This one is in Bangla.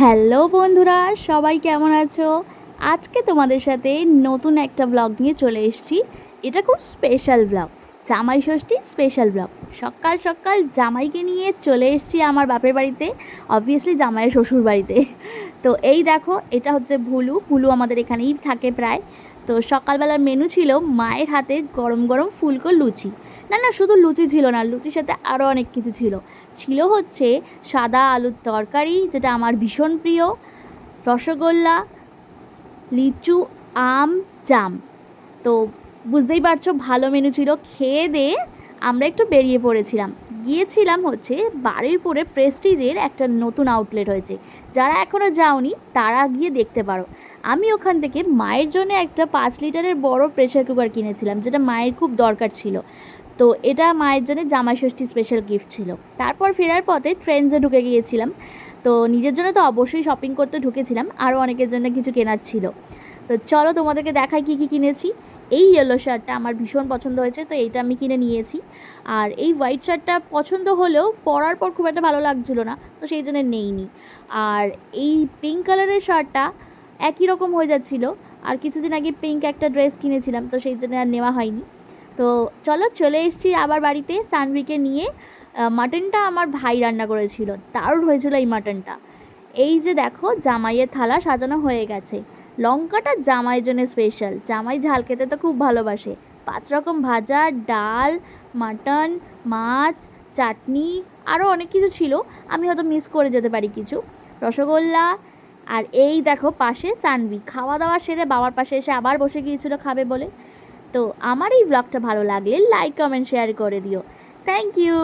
হ্যালো বন্ধুরা, সবাই কেমন আছো? আজকে তোমাদের সাথে নতুন একটা ব্লগ নিয়ে চলে এসেছি। এটা খুব স্পেশাল ব্লগ জামাই ষষ্ঠী স্পেশাল ব্লগ সকাল সকাল জামাইকে নিয়ে চলে এসেছি আমার বাপের বাড়িতে অবভিয়াসলি জামাইয়ের শ্বশুর বাড়িতে তো এই দেখো, এটা হচ্ছে ভুলু। ভুলু আমাদের এখানেই থাকে প্রায়। তো সকালবেলার মেনু ছিল মায়ের হাতে গরম গরম ফুলকো লুচি। না না, শুধু লুচি ছিল না, লুচির সাথে আরও অনেক কিছু ছিল। ছিল হচ্ছে সাদা আলুর তরকারি, যেটা আমার ভীষণ প্রিয়। রসগোল্লা, লিচু, আম, জাম। তো বুঝতেই পারছ, ভালো মেনু ছিল। খেয়ে দিয়ে আমরা একটু বেরিয়ে পড়েছিলাম। গিয়েছিলাম হচ্ছে বারুইপুরে প্রেস্টিজের একটা নতুন আউটলেট হয়েছে। যারা এখনও যাওনি, তারা গিয়ে দেখতে পারো। আমি ওখান থেকে মায়ের জন্য একটা পাঁচ লিটারের বড় প্রেশার কুকার কিনেছিলাম, যেটা মায়ের খুব দরকার ছিল। তো এটা মায়ের জন্য জামাই ষষ্ঠী স্পেশাল গিফট ছিল। তারপর ফেরার পথে ট্রেন্সে ঢুকে গিয়েছিলাম। তো নিজের জন্য তো অবশ্যই শপিং করতে ঢুকেছিলাম আরও অনেকের জন্য কিছু কেনার ছিল। তো চলো তোমাদেরকে দেখাই কী কী কিনেছি। এই ইয়েলো শার্টটা আমার ভীষণ পছন্দ হয়েছে, তো এইটা আমি কিনে নিয়েছি। আর এই হোয়াইট শার্টটা পছন্দ হলেও পরার পর খুব একটা ভালো লাগছিল না, তো সেই জন্য নেইনি। আর এই পিঙ্ক কালারের শার্টটা একই রকম হয়ে যাচ্ছিল, আর কিছুদিন আগে পিঙ্ক একটা ড্রেস কিনেছিলাম, তো সেই জন্য আর নেওয়া হয়নি। তো চলো চলে এসেছি আবার বাড়িতে সানভিকে নিয়ে। মাটনটা আমার ভাই রান্না করেছিল, দারুণ হয়েছিল এই মাটনটা এই যে দেখো, জামাইয়ের থালা সাজানো হয়ে গেছে। লঙ্কাটা জামাইয়ের জন্য স্পেশাল জামাই ঝাল খেতে তো খুব ভালোবাসে। পাঁচ রকম ভাজা, ডাল, মাটন, মাছ, চাটনি আরও অনেক কিছু ছিল। আমি হয়তো মিস করে যেতে পারি কিছু। রসগোল্লা, আর এই দেখো পাশে সানভি খাওয়া দাওয়া সেরে বাবার পাশে এসে আবার বসে গিয়েছিল খাবে বলে। তো আমার এই ব্লগটা ভালো লাগলে লাইক কমেন্ট শেয়ার করে দিও। Thank you